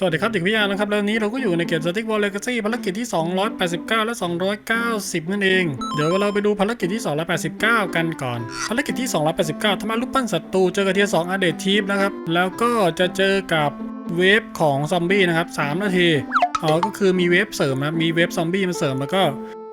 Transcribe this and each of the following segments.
สวัสดีครับเด็กวิทยานะครับแล้วนี้เราก็อยู่ในเกม Static War Legacy ภารกิจที่ 289 และ 290 นั่นเอง เดี๋ยวเราไปดูภารกิจที่ 289 กันก่อน ภารกิจที่ 289ทำลายรูปปั้นศัตรูเจอกับเทียร์2อาเดททีฟนะครับ แล้วก็จะเจอกับเวฟของซอมบี้นะครับ 3 นาทีอ๋อก็คือมีเวฟเสริมนะมีเวฟซอมบี้มาเสริมแล้วก็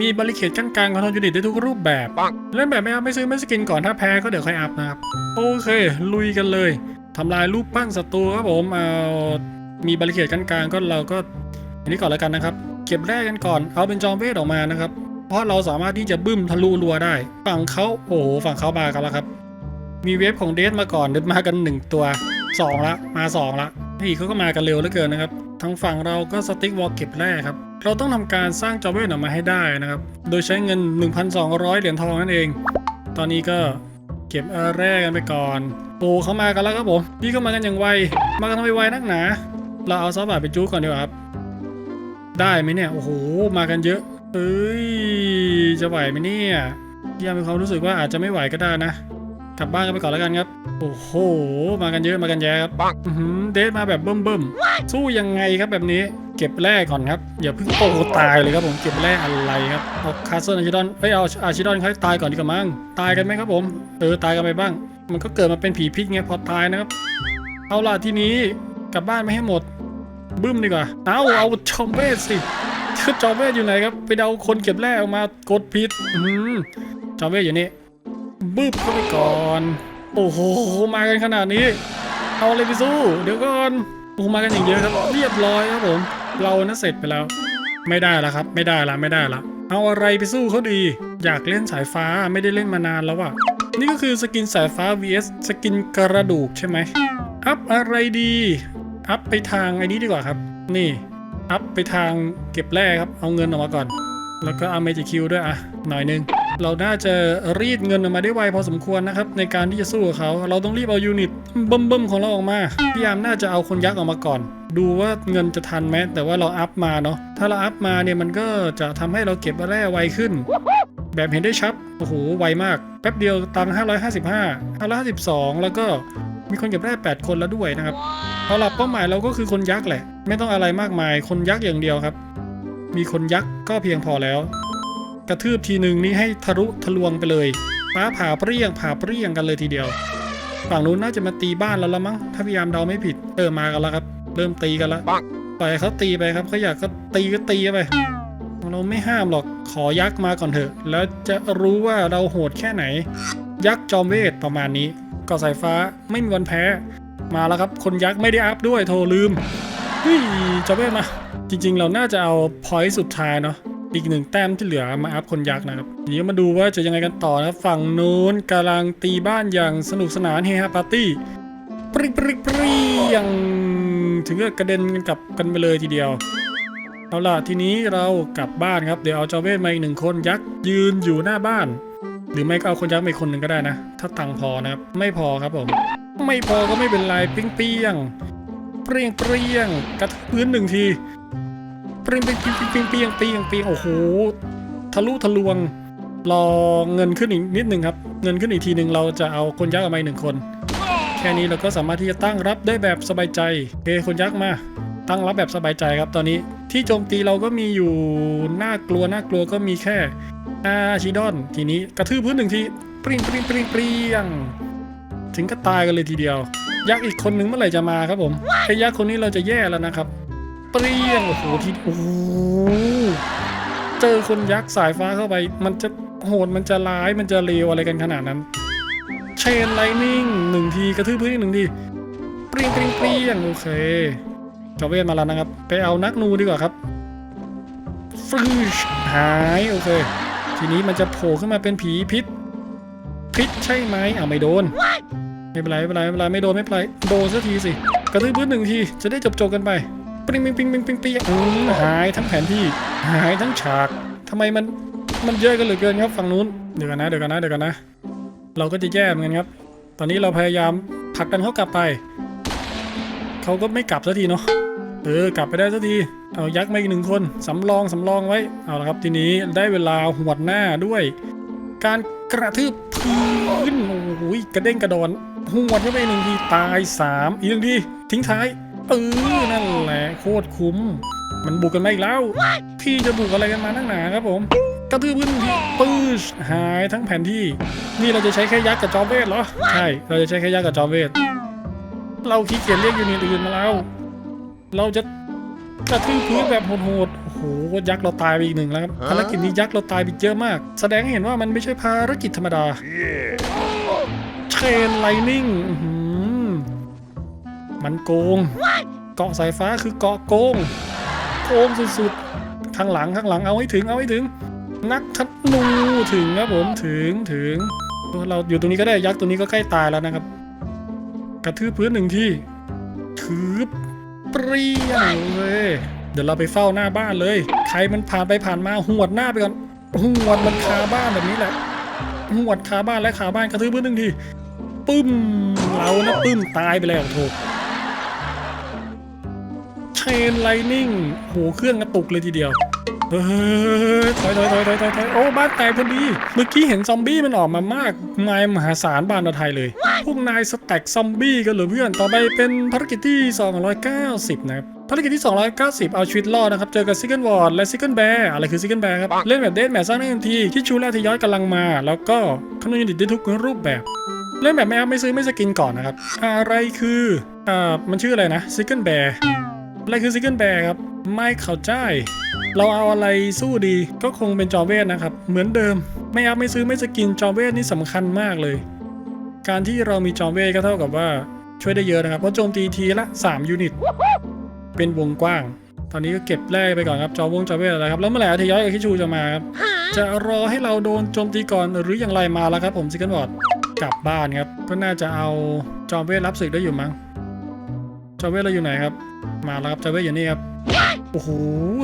มีบริเคดกั้นกลางคอนโทรลยูนิตได้ทุกรูปแบบเล่นแบบไม่อัพไม่ซื้อไม่สกินก่อนถ้าแพ้ก็เดี๋ยวค่อยอัพนะครับโอเค ลุยกันเลยทำลายรูปปั้นศัตรูครับผมเอา มีบริเคดกันกลางก็เราก็อันนี้ก่อนแล้วกันนะครับ เก็บแรกกันก่อนเอาเป็นจอมเวทออกมานะครับ เพราะเราสามารถที่จะบึ้มทะลุรัวได้ ฝั่งเขาโอ้โหฝั่งเขามากันแล้วครับ มีเวฟของเดสมาก่อนเดินมากันหนึ่งตัวสองละ มาสองละพี่เขาก็มากันเร็วเหลือเกินนะครับทางฝั่งเราก็สติ๊กวอลเก็บแรกครับ เราต้องทำการสร้างจอมเวทออกมาให้ได้นะครับ โดยใช้เงิน 1,200 เหรียญทองนั่นเอง ตอนนี้ก็เก็บแรกกันไปก่อนโอ้เขามากันแล้วครับผม พี่ก็มากันอย่างไว มากันทำไมไวนักหนา เราเอาซอฟต์บาทไปจู๊ก่อนดีกว่าครับ ได้ไหมเนี่ย โอ้โห มากันเยอะเอ้ย จะไหวไหมเนี่ยยังมีความรู้สึกว่าอาจจะไม่ไหวก็ได้นะ กลับบ้านกันไปก่อนแล้วกันครับ โอ้โห มากันเยอะมากันแย่ครับอื้อหือเดทมาแบบเบิ่มๆสู้ยังไงครับแบบนี้ เก็บแร่ก่อนครับ อย่าเพิ่งโอ้ตายเลยครับผม เก็บแร่อะไรครับ เอาคาสเซิลอาชิดอนเอ้ย เอาอาชิดอนเขาตายก่อนดีกว่ามั้ง ตายกันไหมครับผม เออ ตายกันไปบ้าง มันก็เกิดมาเป็นผีพิษไงพอตายนะครับ เอาล่ะทีนี้ กลับบ้านไม่ให้หมด บึ้มดีกว่า เอาเอาจอมเวทสิคือจอมเวทอยู่ไหนครับ ไปเดาคนเก็บแร่ออกมากดพิษอืมจอมเวทอยู่นี่บึ้มเข้าไปก่อน โอ้โห มากันขนาดนี้ เอาเลยไปสู้ เดี๋ยวก่อนโอ้มากันอย่างเยอะครับ เรียบร้อยครับผม เรานะเสร็จไปแล้ว ไม่ได้แล้วครับ ไม่ได้ละไม่ได้ละ เอาอะไรไปสู้เขาดี อยากเล่นสายฟ้าไม่ได้เล่นมานานแล้วอะนี่ก็คือสกินสายฟ้า vs สกินกระดูกใช่ไหมอัพอะไรดี อัพไปทางไอ้นี้ดีกว่าครับ นี่อัพไปทางเก็บแร่ครับ เอาเงินออกมาก่อน แล้วก็เอาเมจิคิวด้วยอะหน่อยนึง เราน่าจะรีดเงินออกมาได้ไวพอสมควรนะครับ ในการที่จะสู้กับเขา เราต้องรีบเอายูนิตเบิ่มๆของเราออกมาพี่ยามน่าจะเอาคนยักษ์ออกมาก่อน ดูว่าเงินจะทันไหมแต่ว่าเราอัพมาเนาะถ้าเราอัพมาเนี่ยมันก็จะทำให้เราเก็บแร่ไวขึ้น แบบเห็นได้ชัดโอ้โหไวมากแป๊บเดียวตังค์555 552 แล้วก็ มีคนเก็บได้ 8 คนแล้วด้วยนะครับเอาล่ะเป้าหมายเราก็คือคนยักษ์แหละ ไม่ต้องอะไรมากมาย คนยักษ์อย่างเดียวครับ มีคนยักษ์ก็เพียงพอแล้ว กระทืบทีหนึ่งนี่ให้ทะลุทะลวงไปเลยฟ้าผ่าเปรี้ยงผ่าเปรี้ยงกันเลยทีเดียว ฝั่งนู้นน่าจะมาตีบ้านเราแล้วมั้งถ้าพยายามเดาไม่ผิดเออมากันแล้วครับ เริ่มตีกันแล้วปล่อยให้เขาตีไปครับเขาอยากก็ตีก็ตีไปเราไม่ห้ามหรอกขอยักษ์มาก่อนเถอะ แล้วจะรู้ว่าเราโหดแค่ไหน ยักษ์จอมเวทประมาณนี้ เกาะสายฟ้าไม่มีวันแพ้ มาแล้วครับ คนยักษ์ไม่ได้อัพด้วยโทรลืมเฮ้ยจอมเวทมา จริงๆ เราน่าจะเอาพอยต์สุดท้ายเนาะอีกหนึ่งแต้มที่เหลือมาอัพคนยักษ์นะครับเดี๋ยวมาดูว่าจะยังไงกันต่อนะฝั่งนู้นกำลังตีบ้านอย่างสนุกสนานเฮฮาปาร์ตี้ปริปริปรีอย่างถึงกับกระเด็นกันกลับกันไปเลยทีเดียวเอาล่ะทีนี้เรากลับบ้านครับ เดี๋ยวเอาจอมเวทมาอีกหนึ่งคนยักษ์ยืนอยู่หน้าบ้าน หรือไม่ก็เอาคนยักษ์มาอีกคนหนึ่งก็ได้นะ ถ้าตังค์พอนะครับ ไม่พอครับผม ไม่พอก็ไม่เป็นไรปิ้งเปี้ยงเปรี้ยงเปรี้ยงกระทพื้นหนึ่งทีเปรี้ยงเปรี้ยงเปรี้ยงเปรี้ยงเปรี้ยงเปรี้ยงโอ้โหทะลุทะลวง รอเงินขึ้นอีกนิดหนึ่งครับ เงินขึ้นอีกทีหนึ่งเราจะเอาคนยักษ์ออกมาหนึ่งคน แค่นี้เราก็สามารถที่จะตั้งรับได้แบบสบายใจโอเคคนยักษ์มาตั้งรับแบบสบายใจครับตอนนี้ ที่โจมตีเราก็มีอยู่น่ากลัวน่ากลัวก็มีแค่ อาชิดอน ทีนี้กระทืบพื้นหนึ่งทีปริงปริงปริงปริงถึงก็ตายกันเลยทีเดียว ยักษ์อีกคนนึงเมื่อไหร่จะมาครับผมไอ้ยักษ์คนนี้เราจะแย่แล้วนะครับ เปรี้ยงโอ้โหทีโอ้โหเจอคนยักษ์สายฟ้าเข้าไป มันจะโหดมันจะร้ายมันจะเลวอะไรกันขนาดนั้น เชนไลนิ่งหนึ่งทีกระทืบพื้นหนึ่งทีเปรี้ยงเปรี้ยงเปรี้ยงโอเคจอเวทมาแล้วนะครับ ไปเอานักนูดีกว่าครับฟรึชหาย โอเค ทีนี้มันจะโผล่ขึ้นมาเป็นผีพิษ พิษใช่ไหมอ่าไม่โดน ไม่เป็นไรไม่เป็นไรไม่เป็นไรไม่โดนไม่เป็นไรโดนสักทีสิ กระทืบพื้นหนึ่งทีจะได้จบจบๆกันไปปิงปิงปิงปิงปิงปิงอืมหายทั้งแผนที่หายทั้งฉากทำไมมันมันเยอะกันเหลือเกินครับฝั่งนู้นเดี๋ยวกันนะเดี๋ยวกันนะเดี๋ยวกันนะ เราก็จะแย่เหมือนกันครับ ตอนนี้เราพยายามผลักดันเขากลับไป เขาก็ไม่กลับสักทีเนาะ เออกลับไปได้สักที เอายักษ์มาอีกหนึ่งคน สำรองสำรองไว้ เอาละครับทีนี้ได้เวลาหวดหน้าด้วย การกระทืบพื้นโอ้โหกระเด้งกระดอนหวดเข้าไปหนึ่งทีตายสามอีกหนึ่งทีทิ้งท้ายเออนั่นแหละโคตรคุ้ม มันบุกกันมาอีกแล้ว พี่จะบุกอะไรกันมาตั้งหนาครับผมกระทืบพื้นทีปื้ชหายทั้งแผนที่ นี่เราจะใช้แค่ยักษ์กับจอมเวทเหรอใช่เราจะใช้แค่ยักษ์กับจอมเวทเราขี้เกียจเรียกยูนิตอื่นมาแล้ว เราจะกระทืบพื้นแบบโหดๆโอ้โหยักษ์เราตายไปอีกหนึ่งแล้วครับภารกิจนี้ยักษ์เราตายไปเยอะมาก แสดงให้เห็นว่ามันไม่ใช่ภารกิจธรรมดาเชนไลนิ่งอื้อหือมันโกง เกาะสายฟ้าคือเกาะโกง โกงสุดๆ ข้างหลังข้างหลังเอาให้ถึงเอาให้ถึง นักธนูถึงครับผมถึงถึง เราอยู่ตรงนี้ก็ได้ยักษ์ตัวนี้ก็ใกล้ตายแล้วนะครับ กระทืบพื้นหนึ่งที่ถือ เปรี้ยงเลยเดี๋ยวเราไปเฝ้าหน้าบ้านเลย ใครมันผ่านไปผ่านมาหวดหน้าไปก่อนหวดมันคาบ้านแบบนี้แหละหวดคาบ้านและคาบ้านกระทืบพื้นหนึ่งทีปึ้มเรานะปึ้มตายไปแล้วโถเชนไลนิ่งโหเครื่องกระตุกเลยทีเดียว เฮ้ยถอยถอยถอยถอยถอยถอยโอ้บ้านแตกพอดี เมื่อกี้เห็นซอมบี้มันออกมามากมายมหาศาลบ้านเราไทยเลย พวกนายสแต็กซอมบี้กันเหรือเพื่อน ต่อไปเป็นภารกิจที่ 290 นะครับภารกิจที่ 290 เอาชีวิตรอดนะครับ เจอกับซิกเกิลวอร์ดและซิกเกิลแบร์อะไรคือซิกเกิลแบร์ครับ เล่นแบบเดทแมทสร้างได้ทันที ที่ชูแลทยอยกำลังมา แล้วก็คำนวณยูนิตได้ทุกรูปแบบ เล่นแบบไม่อัพไม่ซื้อไม่สกินก่อนนะครับ อะไรคือ อ่า มันชื่ออะไรนะซิกเกิลแบร์อะไรคือซิกเกิลแบร์ครับ ไม่เข้าใจ เราเอาอะไรสู้ดีก็คงเป็นจอมเวทนะครับ เหมือนเดิม ไม่อัพไม่ซื้อไม่สกินจอมเวทนี่สำคัญมากเลย การที่เรามีจอมเวทก็เท่ากับว่าช่วยได้เยอะนะครับ เพราะโจมตีทีละ 3 ยูนิต เป็นวงกว้าง ตอนนี้ก็เก็บแร่ไปก่อนครับ จอวงจอมเวทอะไรครับ แล้วเมื่อไหร่ทยอยกับคิชูจะมาครับ จะรอให้เราโดนโจมตีก่อนหรืออย่างไรมาแล้วครับ ผมซิกเกิลบอร์ดกลับบ้านครับ ก็น่าจะเอาจอมเวทรับศึกได้อยู่มั้งจอมเวทเราอยู่ไหนครับ มาแล้วครับจอมเวทอยู่นี่ครับ โอ้โห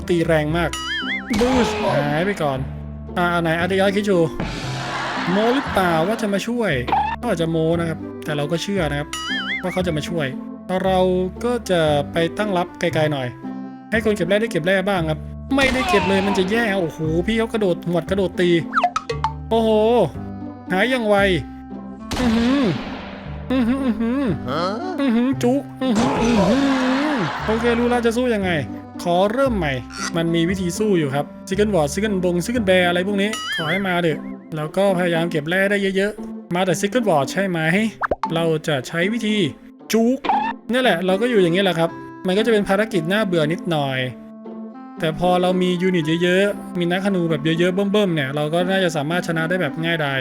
ตีแรงมาก บูสหายไปก่อน อ่าไหนอาดิยาคิชูโมหรือเปล่าว่าจะมาช่วยก็อาจจะโมนะครับ แต่เราก็เชื่อนะครับ ว่าเขาจะมาช่วย เราก็จะไปตั้งรับไกลๆหน่อย ให้คนเก็บแร่ได้เก็บแร่บ้างครับ ไม่ได้เก็บเลยมันจะแย่โอ้โหพี่เขากระโดดหวดกระโดดตี โอ้โห หายยังไว อือหืออือหืออือหืออือหือจุอือหืออือหือโอเครู้แล้วจะสู้ยังไง ขอเริ่มใหม่ มันมีวิธีสู้อยู่ครับซิกเกิลวอร์ดซิกเกิลบงซิกเกิลแบร์อะไรพวกนี้ ขอให้มาเถอะแล้วก็พยายามเก็บแร่ได้เยอะๆ มาแต่ซิกเกิลวอร์ดใช่ไหม เราจะใช้วิธีจุกนี่แหละ เราก็อยู่อย่างนี้แหละครับ มันก็จะเป็นภารกิจน่าเบื่อนิดหน่อย แต่พอเรามียูนิตเยอะๆ มีนักธนูแบบเยอะๆ เบิ่มๆ เนี่ย เราก็น่าจะสามารถชนะได้แบบง่ายดาย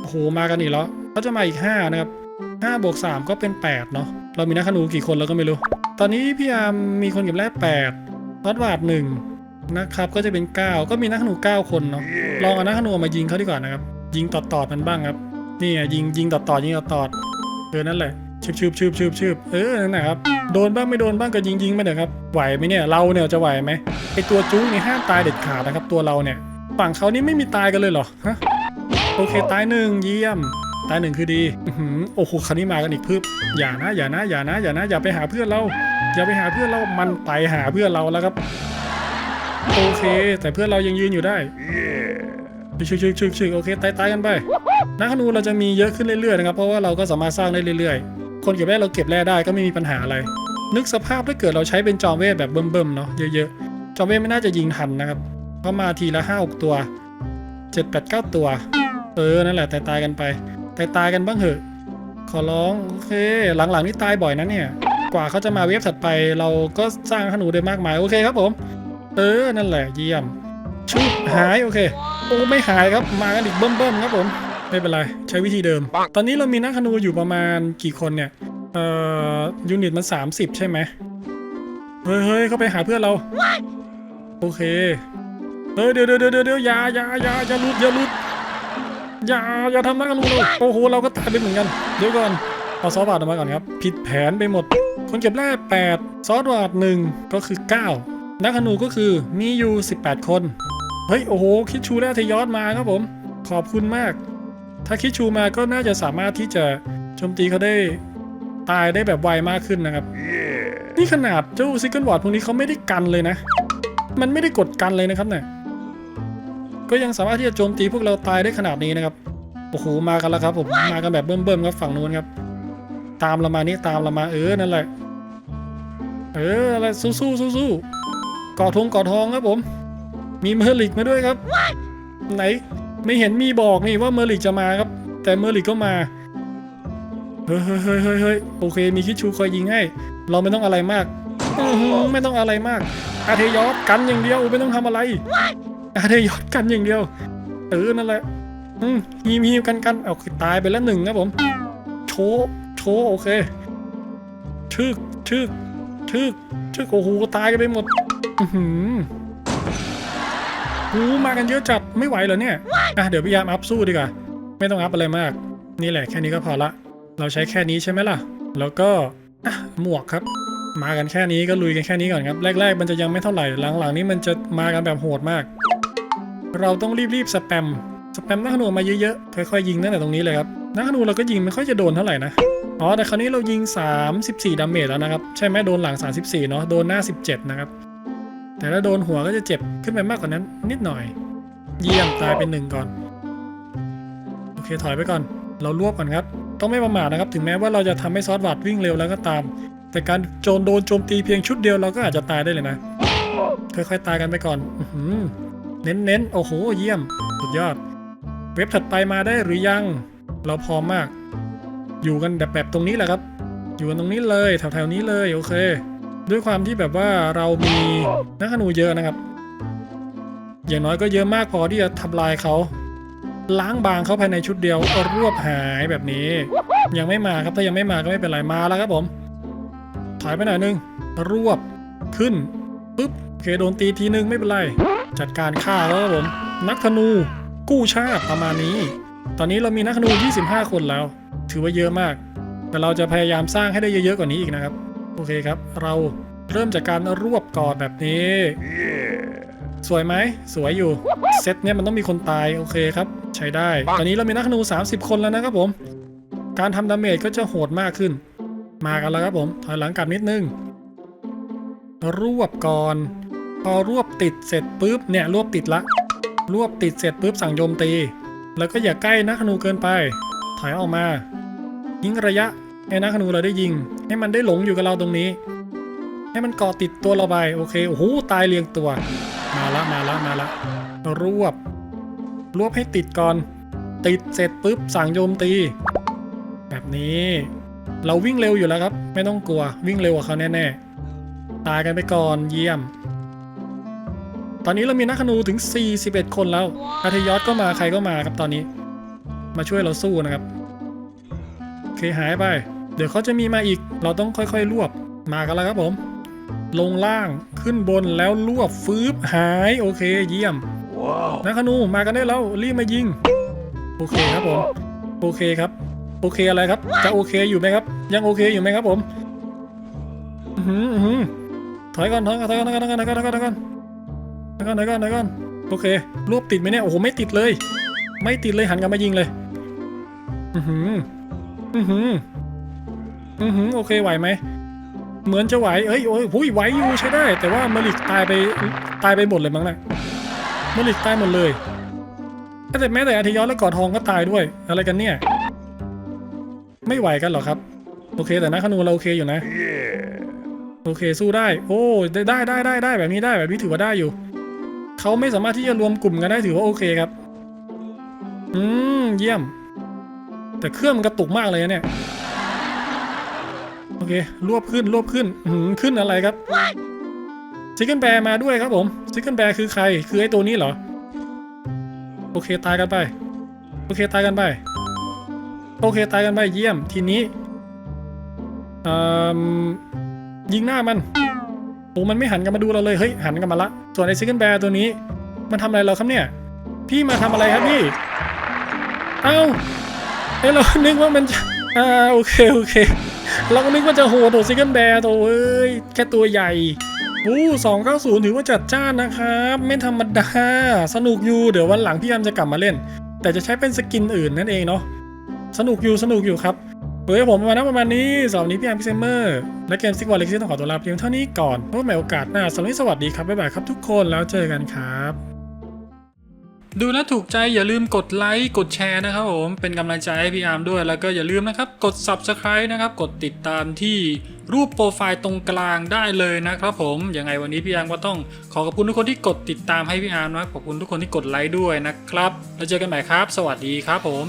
โอ้โห มากันอีกแล้วเขาจะมาอีก 5 นะครับ5บวก3ก็เป็น 8 เนาะ เรามีนักธนูกี่คนเราก็ไม่รู้ ตอนนี้พี่อาร์มมีคนเก็บแร่8ทอดวาดหนึ่งนะครับก็จะเป็น 9 ก็มีนักธนู9 คนเนาะลองเอานักธนูมายิงเขาดีกว่านะครับ ยิงต่อตอดๆมันบ้างครับ นี่ไงยิงยิงต่อตอดๆยิงต่อตอดๆเออนั่นแหละชืบชืบชืบชืบชืบเออนั่นแหละครับโดนบ้างไม่โดนบ้างก็ยิงยิงไปเถอะครับไหวไหมเนี่ยเราเนี่ยจะไหวไหมไอตัวจุ๊กนี่ห้ามตายเด็ดขาดนะครับ ตัวเราเนี่ยฝั่งเขานี่ไม่มีตายกันเลยเหรอฮะโอเคตายหนึ่งเยี่ยม ตายหนึ่งคือดีอื้อหือโอ้โหคราวนี้มากันอีกพึบอย่านะอย่านะอย่านะอย่านะอย่าไปหาเพื่อนเราอย่าไปหาเพื่อนเรา มันไปหาเพื่อนเราแล้วครับ โอเค แต่เพื่อนเรายังยืนอยู่ได้ชึกชึกชึกชึกโอเคตายตายกันไปนักธนูเราจะมีเยอะขึ้นเรื่อยๆนะครับ เพราะว่าเราก็สามารถสร้างได้เรื่อยๆ คนเก็บแร่เราเก็บแร่ได้ก็ไม่มีปัญหาอะไร นึกสภาพถ้าเกิดเราใช้เป็นจอมเวทแบบเบิ่มๆเนาะเยอะๆ จอมเวทไม่น่าจะยิงทันนะครับเพราะมาทีละห้าหกตัวเจ็ดแปดเก้าตัว เออนั่นแหละตายตายๆกันไป ตายตายกันบ้างเหอะ ขอร้อง โอเค หลังๆนี่ตายบ่อยนะเนี่ย กว่าเขาจะมาเวฟถัดไปเราก็สร้างขนูได้มากมาย โอเคครับผม เออ นั่นแหละเยี่ยม ชุบหาย โอเค โอ้ไม่หายครับ มากันอีกเบิ่มๆครับผม ไม่เป็นไร ใช้วิธีเดิม ตอนนี้เรามีนักธนูอยู่ประมาณกี่คนเนี่ย เอ่อ ยูนิตมัน 30 ใช่ไหมเฮ้ยเฮ้ยเขาไปหาเพื่อนเรา โอเค เฮ้ยเดี๋ยวเดี๋ยวเดี๋ยวเดี๋ยวอย่าอย่าอย่าอย่าลุดอย่าลุด อย่าอย่าทำนักธนูเราโอ้โหเราก็ตายไปเหมือนกัน เดี๋ยวก่อนเอาซอสบาดออกมาก่อนครับ ผิดแผนไปหมด คนเก็บแร่8ซอสบาดหนึ่งก็คือ 9 นักธนูก็คือมีอยู่ 18 คน เฮ้ย โอ้โห คิดชูแร่ทยอดมาครับผม ขอบคุณมาก ถ้าคิดชูมาก็น่าจะสามารถที่จะโจมตีเขาได้ตายได้แบบไวมากขึ้นนะครับ นี่ขนาดเจ้าซิกเกิลวอร์ดพวกนี้เขาไม่ได้กันเลยนะ มันไม่ได้กดกันเลยนะครับเนี่ย ก็ยังสามารถที่จะโจมตีพวกเราตายได้ขนาดนี้นะครับโอ้โหมากันแล้วครับผมมากันแบบเบิ่มๆครับฝั่งนู้นครับ ตามเรามานี่ตามเรามาเออนั่นแหละ เอออะไรสู้สู้สู้สู้กอดทงกอดทองครับผม มีเมอร์ลิกมาด้วยครับ ไหนไม่เห็นมีบอกนี่ว่าเมอร์ลิกจะมาครับ แต่เมอร์ลิกก็มาเฮ้ยเฮ้ยเฮ้ยเฮ้ยเฮ้ยโอเค มีคิดชูคอยยิงให้ เราไม่ต้องอะไรมากไม่ต้องอะไรมากอาเทยอสกันอย่างเดียวไม่ต้องทำอะไร อาเทยอสกันอย่างเดียวเออนั่นแหละอืมฮีมีกันกันเอาตายไปแล้วหนึ่งครับผม โชว์โชว์โอเค ชึกชึกชึกชึกโอ้โหตายกันไปหมด อือหือหูมากันเยอะจัดไม่ไหวเหรอเนี่ยอะเดี๋ยวพยายามอัพสู้ดีกว่า ไม่ต้องอัพอะไรมาก นี่แหละแค่นี้ก็พอละ เราใช้แค่นี้ใช่ไหมล่ะ แล้วก็อะหมวกครับ มากันแค่นี้ก็ลุยกันแค่นี้ก่อนครับ แรก ๆ มันจะยังไม่เท่าไหร่หลังๆนี้มันจะมากันแบบโหดมาก เราต้องรีบๆสแปมสแปมนักธนูมาเยอะๆค่อยๆยิงตั้งแต่ตรงนี้เลยครับนักธนูเราก็ยิงไม่ค่อยจะโดนเท่าไหร่นะอ๋อแต่คราวนี้เรายิง 34ดาเมจแล้วนะครับใช่ไหมโดนหลัง 34เนาะโดนหน้า 17 นะครับ แต่ถ้าโดนหัวก็จะเจ็บขึ้นไปมากกว่านั้น นิดหน่อย เยี่ยมตายเป็นหนึ่งก่อนโอเคถอยไปก่อน เรารวบก่อนครับต้องไม่ประมาทนะครับ ถึงแม้ว่าเราจะทำให้ซอสวัดวิ่งเร็วแล้วก็ตาม แต่การโจนโดนโจมตีเพียงชุดเดียวเราก็อาจจะตายได้เลยนะค่อยๆตายกันไปก่อน อื เน้นๆ โอ้โห เยี่ยม สุดยอด เว็บถัดไปมาได้หรือยัง เราพร้อมมาก อยู่กันแบบแบบตรงนี้แหละครับ อยู่กันตรงนี้เลยแถวๆนี้เลยโอเค ด้วยความที่แบบว่าเรามีนักขนูเยอะนะครับ อย่างน้อยก็เยอะมากพอที่จะทำลายเขาล้างบางเขาภายในชุดเดียวรวบหายแบบนี้ ยังไม่มาครับถ้ายังไม่มาก็ไม่เป็นไรมาแล้วครับผมถอยไปหน่อยนึงรวบขึ้นปุ๊บโอเคโดนตีทีนึงไม่เป็นไร จัดการฆ่าแล้วครับผม นักธนูกู้ชาติประมาณนี้ ตอนนี้เรามีนักธนู 25 คนแล้ว ถือว่าเยอะมาก แต่เราจะพยายามสร้างให้ได้เยอะๆกว่านี้อีกนะครับ โอเคครับ เราเริ่มจากการรวบกอดแบบนี้ สวยไหม สวยอยู่ เซตเนี้ยมันต้องมีคนตาย โอเคครับ ใช้ได้ ตอนนี้เรามีนักธนู 30 คนแล้วนะครับผม การทำดาเมจก็จะโหดมากขึ้น มากันแล้วครับผม ถอยหลังกลับนิดนึง รวบก่อน พอรวบติดเสร็จปุ๊บเนี่ยรวบติดละ รวบติดเสร็จปุ๊บสั่งโจมตี แล้วก็อย่าใกล้นักธนูเกินไป ถอยออกมา ยิงระยะให้นักธนูเราได้ยิง ให้มันได้หลงอยู่กับเราตรงนี้ ให้มันเกาะติดตัวเราไปโอเคโอ้โหตายเรียงตัว มาละมาละมาละรวบ รวบให้ติดก่อน ติดเสร็จปุ๊บสั่งโจมตี แบบนี้ เราวิ่งเร็วอยู่แล้วครับ ไม่ต้องกลัววิ่งเร็วกว่าเขาแน่ๆตายกันไปก่อนเยี่ยม ตอนนี้เรามีนักธนูถึง 41 คนแล้วอาเทยอสก็มาใครก็มาครับตอนนี้ มาช่วยเราสู้นะครับโอเคหายไป เดี๋ยวเขาจะมีมาอีก เราต้องค่อยๆ รวบมากันแล้วครับผม ลงล่างขึ้นบนแล้วรวบฟืบหายโอเคเยี่ยมนักธนูมากันได้แล้วรีบมายิง โอเคครับผม โอเคครับ โอเคอะไรครับ จะโอเคอยู่ไหมครับ ยังโอเคอยู่ไหมครับผม อือหืออื้อหือถอยก่อนถอยก่อนถอยก่อนถอยก่อนถอยก่อนถอยก่อน ถอยก่อนถอยก่อนถอยก่อนถอยก่อนโอเครวบติดไหมเนี่ย โอ้โห ไม่ติดเลย ไม่ติดเลยหันกลับมายิงเลย อือหือ อือหือ อือหือ โอเค ไหวไหม เหมือนจะไหว เอ้ย โอ้ยหุยไหวอยู่ใช้ได้ แต่ว่ามาริกตายไป ตายไปหมดเลยมั้งนะมาริกตายหมดเลยแต่แม้แต่อาทิยอและกอดทองก็ตายด้วย อะไรกันเนี่ย ไม่ไหวกันหรอครับ โอเค แต่นะขนูเราโอเคอยู่นะ โอเค สู้ได้ โอ้ ได้ได้ได้ได้แบบนี้ได้แบบนี้ถือว่าได้อยู่ เขาไม่สามารถที่จะรวมกลุ่มกันได้ถือว่าโอเคครับ อืม เยี่ยม แต่เครื่องมันกระตุกมากเลยนะเนี่ย โอเค รวบขึ้น รวบขึ้น อืมขึ้นอะไรครับซิกเกิลแบร์มาด้วยครับผมซิกเกิลแบร์คือใคร คือไอ้ตัวนี้เหรอ โอเค ตายกันไป โอเค ตายกันไป โอเค ตายกันไป เยี่ยม ทีนี้อืมยิงหน้ามัน โอ้มันไม่หันกลันมาดูเราเลย เฮ้ย หันกลันมาละ ส่วนไอ้ซิกเกิลแบร์ตัวนี้ มันทำอะไรเราครับเนี่ย พี่มาทำอะไรครับพี่ เอ้าเอ้เรานึกว่ามันอ่าโอเคโอเค เราก็นึกว่าจะโหดโดซิกเกิลแบร์ตัวเอ้ย แค่ตัวใหญ่อู้สองเก้าศูนย์ถือว่าจัดจ้านนะครับ ไม่ธรรมดา สนุกอยู่ เดี๋ยววันหลังพี่ยามจะกลับมาเล่น แต่จะใช้เป็นสกินอื่นนั่นเองเนาะ สนุกอยู่สนุกอยู่ครับ เฮ้ยผมประมาณนั้นประมาณนี้สำหรับวันนี้พี่ยามพิเซมเมอร์และเกมซิกวอลเล็กซี่ต้องขอตัวลาเพียงเท่านี้ก่อนพบกันใหม่โอกาสหน้าสำหรับนี้สวัสดีครับบ๊ายบายครับทุกคนแล้วเจอกันครับ ดูแล้วถูกใจอย่าลืมกดไลค์กดแชร์นะครับผมเป็นกำลังใจให้พี่อาร์มด้วยแล้วก็อย่าลืมนะครับกด subscribe นะครับกดติดตามที่รูปโปรไฟล์ตรงกลางได้เลยนะครับผมยังไงวันนี้พี่อาร์มก็ต้องขอขอบคุณทุกคนที่กดติดตามให้พี่อาร์มนะขอบคุณทุกคนที่กดไลค์ด้วยนะครับแล้วเจอกันใหม่ครับ สวัสดีครับผม